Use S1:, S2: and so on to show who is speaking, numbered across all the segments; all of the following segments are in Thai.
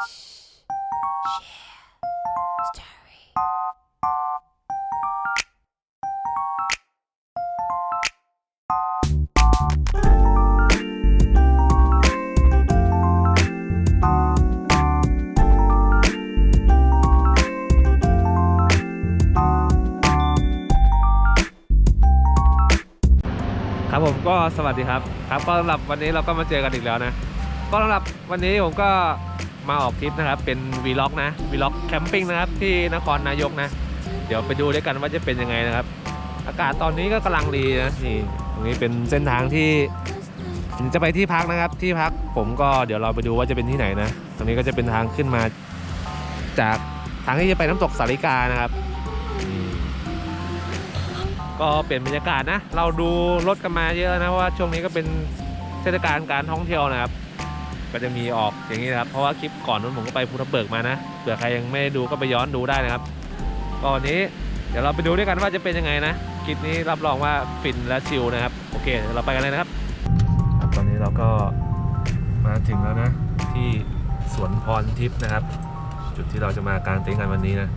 S1: ครับผมก็สวัสดีครับ ครับก็สำหรับวันนี้เราก็มาเจอกันอีกแล้วนะ ก็สำหรับวันนี้ผมก็ มาออกทริปนะครับ เป็นวีล็อกนะวีล็อกแคมปิ้งนะครับที่นครนายกนะ เดี๋ยวไปดูด้วยกันว่าจะเป็นยังไงนะครับ อากาศตอนนี้ก็กำลังดีนะนี่ตรงนี้เป็นเส้นทางที่ผมจะไปที่พักนะครับ ที่พักผมก็เดี๋ยวเราไปดูว่าจะเป็นที่ไหนนะ ตรงนี้ก็จะเป็นทางขึ้นมา จากทางที่จะไปน้ำตกสาริกานะครับก็เปลี่ยนบรรยากาศนะ เราดูรถกันมาเยอะนะว่าช่วงนี้ก็เป็นเทศกาลการท่องเที่ยวนะครับ ก็จะมีออกอย่างนี้นะครับ เพราะว่าคลิปก่อนนั้นผมก็ไปภูทับเบิกมานะเผื่อใครยังไม่ได้ดูก็ไปย้อนดูได้นะครับก็วันนี้เดี๋ยวเราไปดูด้วยกันว่าจะเป็นยังไงนะคลิปนี้รับรองว่าฟินและชิลนะครับ โอเคเดี๋ยวเราไปกันเลยนะครับ ตอนนี้เราก็มาถึงแล้วนะ ที่สวนพรทิพย์นะครับ จุดที่เราจะมากางเต็นท์กันวันนี้นะ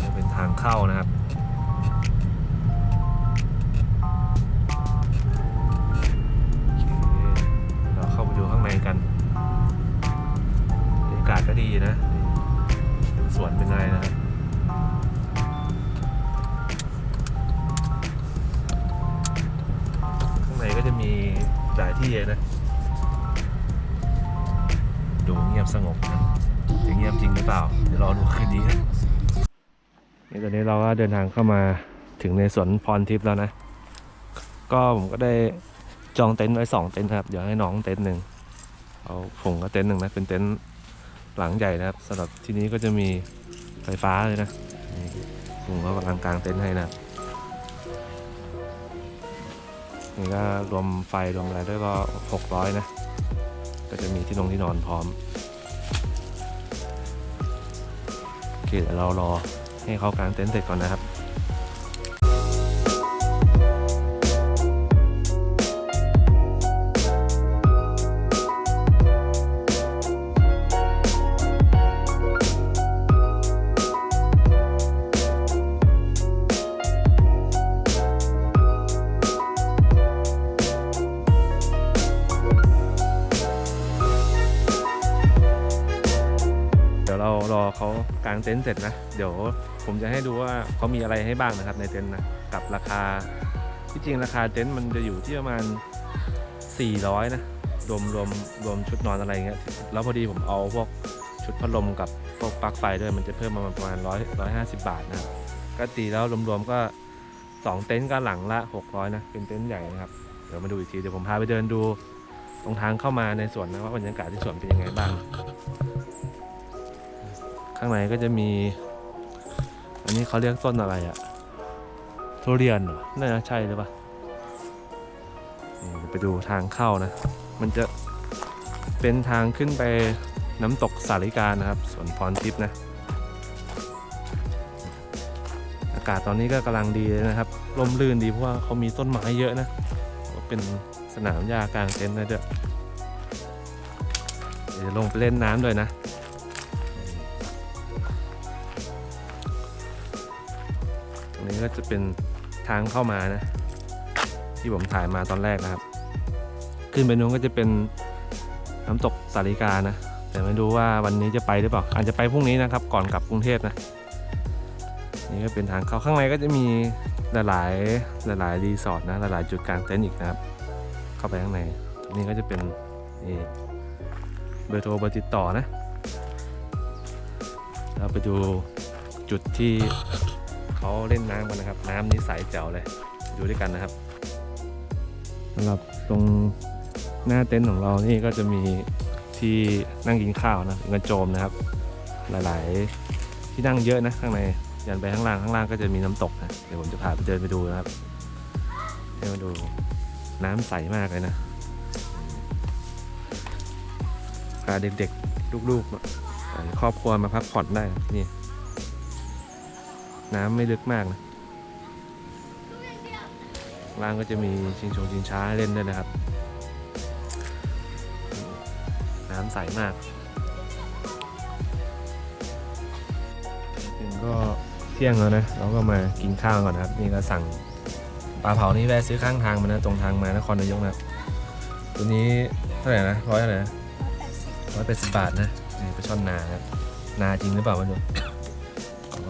S1: จะเป็นทางเข้านะครับ เดินทางเข้ามาถึงในสวนพรทิพย์แล้วนะ ก็ผมก็ได้จองเต็นท์ไว้สองเต็นท์ครับ เดี๋ยวให้น้องเต็นท์หนึ่งเอาผมก็เต็นท์หนึ่งนะ เป็นเต็นท์หลังใหญ่นะครับสำหรับที่นี้ก็จะมีไฟฟ้าเลยนะนี่ผมก็กำลังกางเต็นท์ให้นะนี่ก็รวมไฟรวมอะไรด้วยก็หกร้อยนะ ก็จะมีที่นงที่นอนพร้อมโอเคเดี๋ยวเรารอ ให้เขากางเต็นท์เสร็จก่อนนะครับ รอเขากางเต็นท์เสร็จนะ เดี๋ยวผมจะให้ดูว่าเขามีอะไรให้บ้างนะครับในเต็นท์นะกับราคาที่จริงราคาเต็นท์มันจะอยู่ที่ประมาณ 400 นะรวมรวมรวมชุดนอนอะไรเงี้ยแล้วพอดีผมเอาพวกชุดพัดลมกับพวกปลั๊กไฟด้วยมันจะเพิ่มมาประมาณ100 150 บาทนะครับก็ตีแล้วรวมๆก็ 2 เต็นท์ก็หลังละ 600 นะเป็นเต็นท์ใหญ่นะครับเดี๋ยวมาดูอีกทีเดี๋ยวผมพาไปเดินดูตรงทางเข้ามาในสวนนะว่าบรรยากาศที่สวนเป็นยังไงบ้าง ข้างในก็จะมี อันนี้เขาเรียกต้นอะไรอะทุเรียนเหรอน่าจะใช่หรือเปล่าไปดูทางเข้านะ มันจะเป็นทางขึ้นไปน้ำตกสาริกานะครับสวนพรทิพย์นะ อากาศตอนนี้ก็กำลังดีเลยนะครับร่มรื่นดีเพราะว่าเขามีต้นไม้เยอะนะก็เป็นสนามหญ้ากลางเต็นท์ได้ด้วยเดี๋ยวจะลงไปเล่นน้ำด้วยนะ ก็จะเป็นทางเข้ามานะ ที่ผมถ่ายมาตอนแรกนะครับ ขึ้นไปนู้นก็จะเป็นน้ำตกสาริกานะ แต่ไม่รู้ว่าวันนี้จะไปหรือเปล่าอาจจะไปพรุ่งนี้นะครับ ก่อนกลับกรุงเทพนะนี่ก็เป็นทางเข้าข้างในก็จะมีหลายๆหลายๆรีสอร์ทนะหลายๆจุดกลางเต็นท์อีกนะครับ เข้าไปข้างในนี่ก็จะเป็นเบอร์โทรเบอร์ติดต่อนะเราไปดูจุดที่ เขาเล่นน้ำกันนะครับ น้ำนี่ใสแจ๋วเลยดูด้วยกันนะครับสำหรับตรงหน้าเต็นท์ของเรานี่ก็จะมีที่นั่งกินข้าวนะเป็นกระโจมนะครับ หลายๆ ที่นั่งเยอะนะข้างในยันไปข้างล่างข้างล่างก็จะมีน้ำตกนะเดี๋ยวผมจะพาไปเดินไปดูนะครับให้มาดูน้ำใสมากเลยนะพาเด็กๆลูกๆครอบครัวมาพักผ่อนได้นี่ น้ำไม่ลึกมากนะล่างก็จะมีชิงชงชิงช้าเล่นด้วยนะครับ น้ำใสมากถึงก็เที่ยงแล้วนะ เราก็มากินข้าวก่อนนะครับ นี่ก็สั่งปลาเผานี่แวะซื้อข้างทางมานะ ตรงทางมานครนายกนะตัวนี้เท่าไหร่นะร้อยเท่าไหร่ร้อยแปดสิบบาทนะนี่ปลาช่อนนาครับนาจริงหรือเปล่ามาดู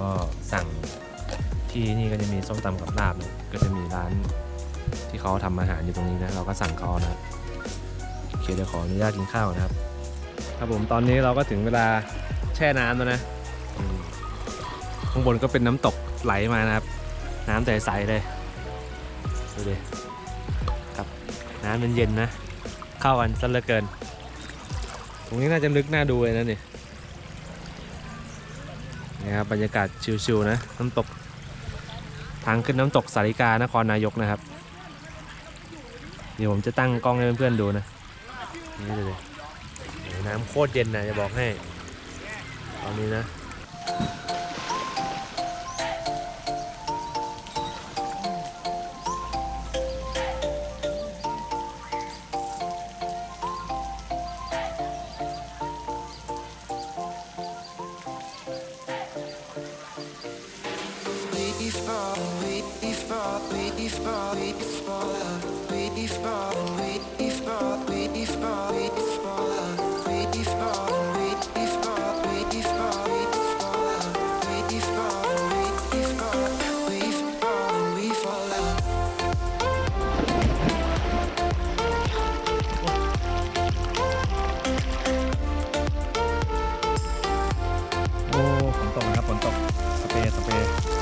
S1: ก็สั่งที่นี่ก็จะมีส้มตำกับลาบนะก็จะมีร้านที่เขาทำอาหารอยู่ตรงนี้นะเราก็สั่งเขานะโอเคเดี๋ยวขออนุญาตกินข้าวนะครับ ครับผมตอนนี้เราก็ถึงเวลาแช่น้ำแล้วนะข้างบนก็เป็นน้ำตกไหลมานะครับ น้ำใสๆเลยดูดิครับน้ำมันเย็นนะ เข้ากันซะเหลือเกิน ตรงนี้น่าจะลึกน่าดูเลยนะนี่ นะครับบรรยากาศชิวๆนะน้ำตก ทางขึ้นน้ำตกสาริกานครนายกนะครับ เดี๋ยวผมจะตั้งกล้องให้เพื่อนๆดูนะนี่เลยน้ำโคตรเย็นนะจะบอกให้ ตอนนี้นะ เปรย์สเปรย์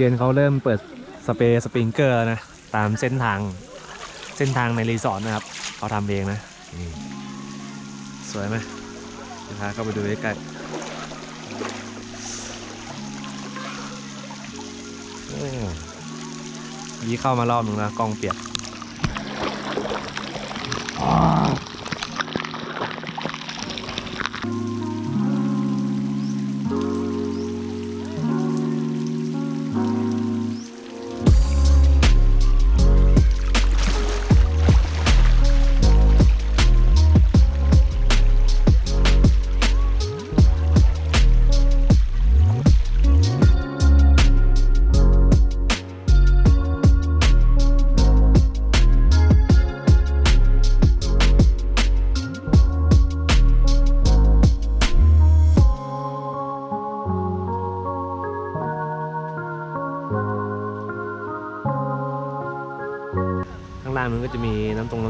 S1: เย็นเขาเริ่มเปิดสเปรย์สปริงเกอร์นะ ตามเส้นทางเส้นทางในรีสอร์ทนะครับเขาทำเองนะสวยไหมเดี๋ยวพาเข้าไปดูใกล้ๆยี่เข้ามารอบหนึ่งแล้วกล้องเปียก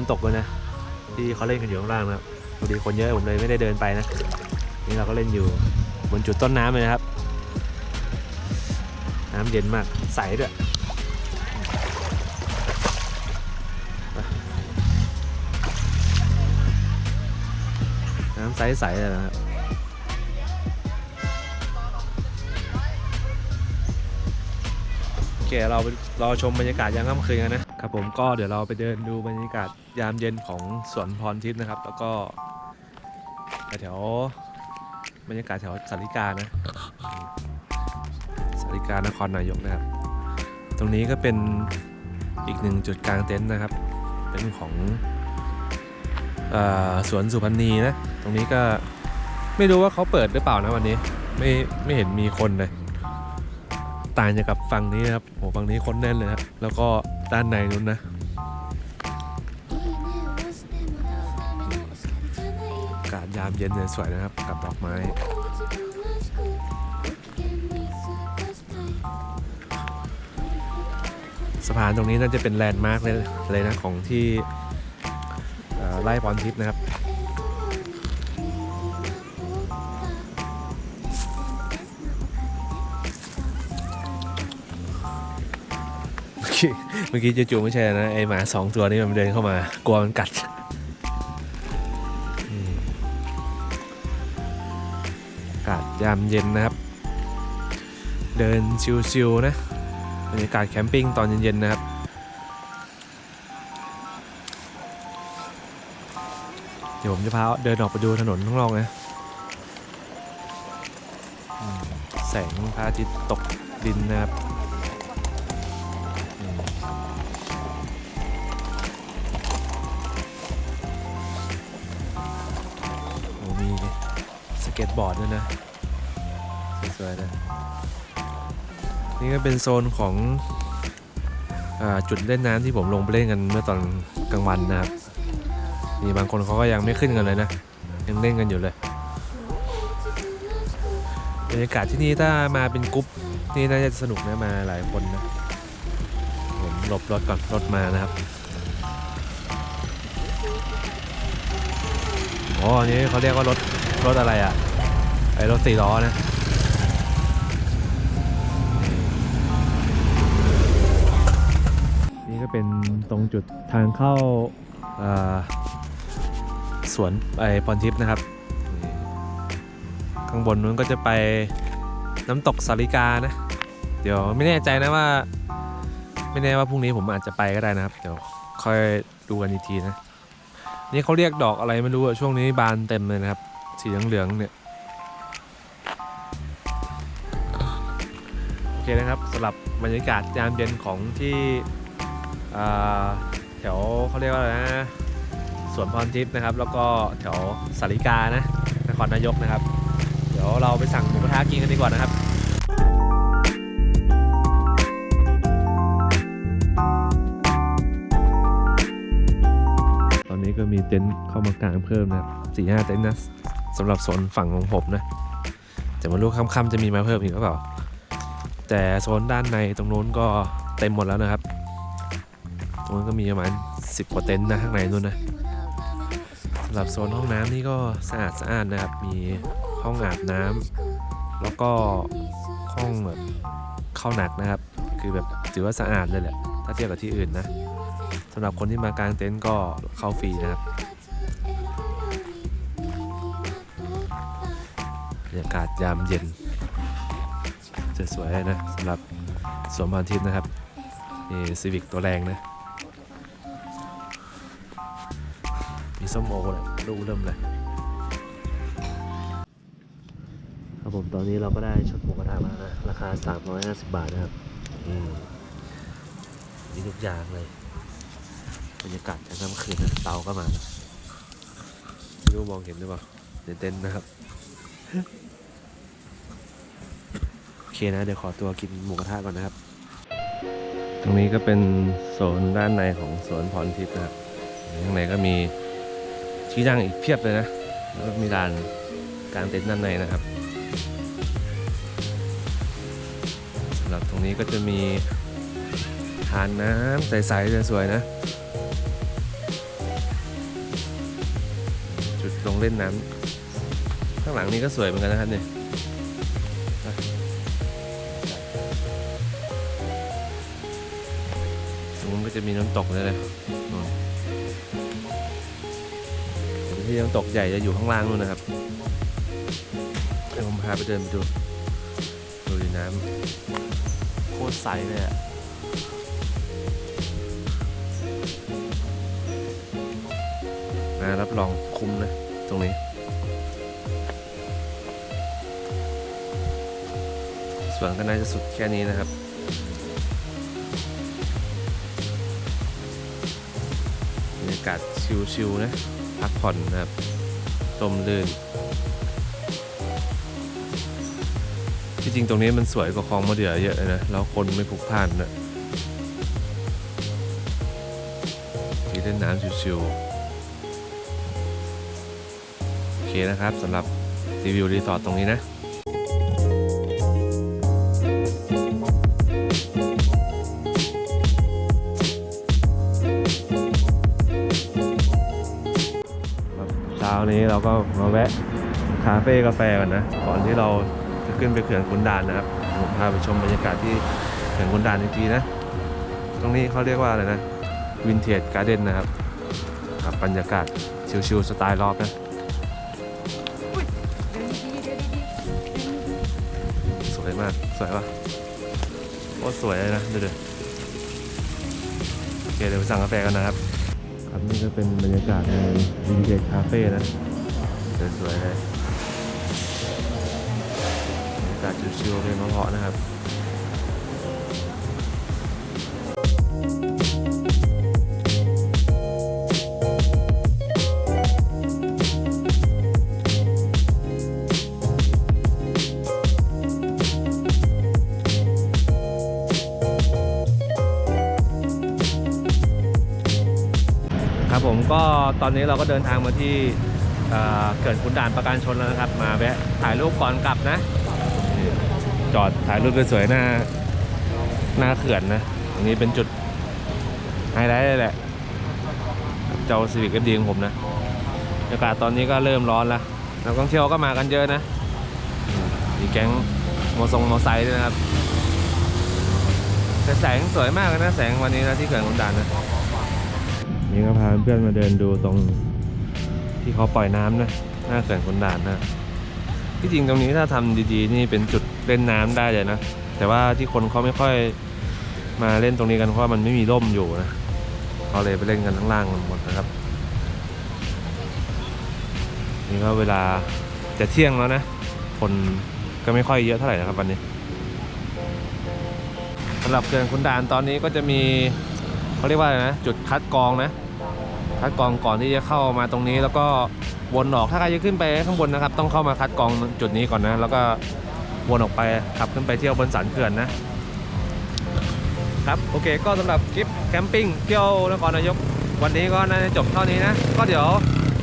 S1: น้ำตรงน้ำตกด้วยนะ ที่เขาเล่นกันอยู่ข้างล่างนะครับพอดีคนเยอะผมเลยไม่ได้เดินไปนะ นี่เราก็เล่นอยู่บนจุดต้นน้ำเลยนะครับ น้ำเย็นมากใสด้วยน้ำใสๆเลยนะครับโอเคเราไปรอชมบรรยากาศยามค่ำคืนกันนะ ครับผมก็เดี๋ยวเราไปเดินดูบรรยากาศยามเย็นของสวนพรทิพย์นะครับ แล้วก็แถวบรรยากาศแถวสาริกานะสาริกานครนายกนะครับ ตรงนี้ก็เป็นอีกหนึ่งจุดกลางเต็นท์นะครับ เป็นของอสวนสุพรรณีนะ ตรงนี้ก็ไม่รู้ว่าเขาเปิดหรือเปล่านะวันนี้ ไม่ไม่เห็นมีคนเลย ต่างจากกับฝั่งนี้นะครับโหฝั่งนี้คนแน่นเลยครับแล้วก็ด้านในนู้นนะอากาศยามเย็นเนี่ยสวยนะครับ กับดอกไม้สะพานตรงนี้น่าจะเป็นแลนด์มาร์กเลยนะของที่เอ่อไร่พรทิพย์นะครับ เมื่อกี้เมื่อกี้จู่ๆไม่ใช่นะไอหมาสองตัวนี้มันเดินเข้ามากลัวมันกัดอากาศยามเย็นนะครับ เดินชิวๆนะบรรยากาศแคมปิ้งตอนเย็นๆนะครับเดี๋ยวผมจะพาเดินออกไปดูถนนข้างนอกนะแสงพระอาทิตย์ตกดินนะครับ บอร์ดด้วยนะสวยๆนะนี่ก็เป็นโซนของอจุดเล่นน้ำที่ผมลงไปเล่นกันเมื่อตอนกลางวันนะครับมีบางคนเขาก็ยังไม่ขึ้นกันเลยนะ ยังเล่นกันอยู่เลยบรรยากาศที่นี่ถ้ามาเป็นกรุ๊ปนี่น่าจะสนุกนะมาหลายคนนะผมหลบรถก่อนรถมานะครับอ๋อนี้เขาเรียกว่ารถรถอะไรอะ รถสี่ล้อนะนี่ก็เป็นตรงจุดทางเข้าสวนไอพรทิพย์นะครับ ข้างบนนู้นก็จะไปน้ำตกสาริกานะ เดี๋ยวไม่แน่ใจนะว่า ไม่แน่ว่าพรุ่งนี้ผมอาจจะไปก็ได้นะครับ เดี๋ยวค่อยดูกันอีกทีนะ นี่เขาเรียกดอกอะไรไม่รู้อะช่วงนี้บานเต็มเลยนะครับ สีเหลืองๆเนี่ย นะครับสำหรับบรรยากาศยามเย็นของที่แถวเขาเรียกว่าอะไรนะสวนพรทิพย์นะครับ แล้วก็แถวสาริกานะนครนายกนะครับ เดี๋ยวเราไปสั่งหมูกระทะกินกันดีกว่านะครับตอนนี้ก็มีเต็นท์เข้ามากางเพิ่มนะครับสี่ห้าเต็นท์นะสำหรับโซนฝั่งของผมนะแต่ไมารู้ค่ำๆจะมีมาเพิ่มอีกหรือเปล่า แต่โซนด้านในตรงนู้นก็เต็มหมดแล้วนะครับ ตรงนั้นก็มีประมาณ 10กว่าเต็นท์นะข้างในนู่นนะสำหรับโซนห้องน้ำนี่ก็สะอาดสะอาดนะครับ มีห้องอาบน้ำแล้วก็ห้องแบบเข้าหนักนะครับ คือแบบถือว่าสะอาดเลยแหละ ถ้าเทียบกับที่อื่นนะสำหรับคนที่มากางเต็นท์ก็เข้าฟรีนะครับบรรยากาศยามเย็น สวยๆนะสำหรับสวนพรทิพย์นะครับนี่ซีวิกตัวแรงนะ มีส้มโอเลยดูเริ่มเลย ครับผมตอนนี้เราก็ได้ชุดหมูกระทะมานะ ราคา 350 บาทนะครับอืมมีทุกอย่างเลยบรรยากาศกลางค่ำคืนนะเตาก็มาไม่รู้มองเห็นหรือเปล่าเต็นท์นะครับ นะ เดี๋ยวขอตัวกินหมูกระทะก่อนนะครับ ตรงนี้ก็เป็นโซนด้านในของสวนพรทิพย์นะครับข้างในก็มีที่นั่งอีกเพียบเลยนะ แล้วก็มีลานกลางเต็นท์ด้านในนะครับสำหรับตรงนี้ก็จะมีทานน้ำใสๆสวยๆนะ จุดลงเล่นน้ำข้างหลังนี้ก็สวยเหมือนกันนะครับเนี่ย จะมีน้ำตกเลยเลยนู่นแต่ที่น้ำตกใหญ่จะอยู่ข้างล่างนู่นนะครับเดี๋ยวผมพาไปเดินไปดูดูดน้ำโคตรใสเลยอะมารับรองคุ้มนะตรงนี้สวนก็น่าจะสุดแค่นี้นะครับากาศชิลๆนะ พักผ่อนนะครับลมลื่น ที่จริงตรงนี้มันสวยกว่าคลองมะเดื่อเยอะเลยนะ แล้วคนไม่พลุกพล่านนะที่เล่นน้ำชิวๆโอเคนะครับสำหรับรีวิวรีสอร์ทตรงนี้นะ ช้านี้เราก็มาแวะคาเฟ่กาแฟกันนะ ก่อนที่เราจะขึ้นไปเขื่อนขุนด่านนะครับผมพาไปชมบรรยากาศที่เขื่อนขุนด่านจริงๆนะ ตรงนี้เขาเรียกว่าอะไรนะวินเทจการ์เด้นนะครับกับบรรยากาศชิลๆสไตล์รอบนะสวยมาก สวยปะโอ้สวยเลยนะดูดิโอเคเดี๋ยวไปสั่งกาแฟกันนะครับ ครับนี่ก็เป็นบรรยากาศในวินเทจคาเฟ่นะสวยๆเลยบรรยากาศชิวๆเพลงเพราะนะครับ อนนี้เราก็เดินทางมาที่เอ่อเขื่อนขุนด่านประการชนแล้วนะครับ มาแวะถ่ายรูปก่อนกลับนะ จอดถ่ายรูปสวยๆหน้าหน้าเขื่อนนะตรงนี้เป็นจุดไฮไลท์เลยแหละ เจ้าซีวิกเอฟดีของผมนะบรรยากาศตอนนี้ก็เริ่มร้อนแล้วนักท่องเที่ยวก็มากันเยอะนะมีแก๊งมอทรงมอไซค์ด้วยนะครับแต่แสงสวยมากเลยนะแสงวันนี้นะที่เขื่อนขุนด่านนะ นี่ก็พาเพื่อนมาเดินดูตรงที่เขาปล่อยน้ำนะหน้าเขื่อนขุนด่านนะที่จริงตรงนี้ถ้าทำดีๆ นี่เป็นจุดเล่นน้ำได้เลยนะ แต่ว่าที่คนเขาไม่ค่อยมาเล่นตรงนี้กันเพราะมันไม่มีร่มอยู่นะเขาเลยไปเล่นกันข้างล่างหมดนะครับ นี่ก็เวลาจะเที่ยงแล้วนะ คนก็ไม่ค่อยเยอะเท่าไหร่นะครับวันนี้สำหรับเขื่อนขุนด่านตอนนี้ก็จะมี เขาเรียกว่าอะไรนะ จุดคัดกรองนะ คัดกรองก่อนที่จะเข้ามาตรงนี้ แล้วก็วนออกถ้าใครจะขึ้นไปข้างบนนะครับ ต้องเข้ามาคัดกรองจุดนี้ก่อนนะ แล้วก็วนออกไปขับขึ้นไปเที่ยวบนสันเขื่อนนะครับโอเคก็สำหรับคลิปแคมปิ้งเที่ยวนครนายก วันนี้ก็น่าจะจบเท่านี้นะ ก็เดี๋ยว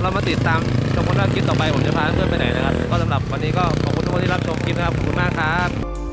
S1: เรามาติดตามชมกันว่าคลิปต่อไปผมจะพาเพื่อนไปไหนนะครับ ก็สำหรับวันนี้ก็ขอบคุณทุกคนที่รับชมคลิปนะครับขอบคุณมากครับ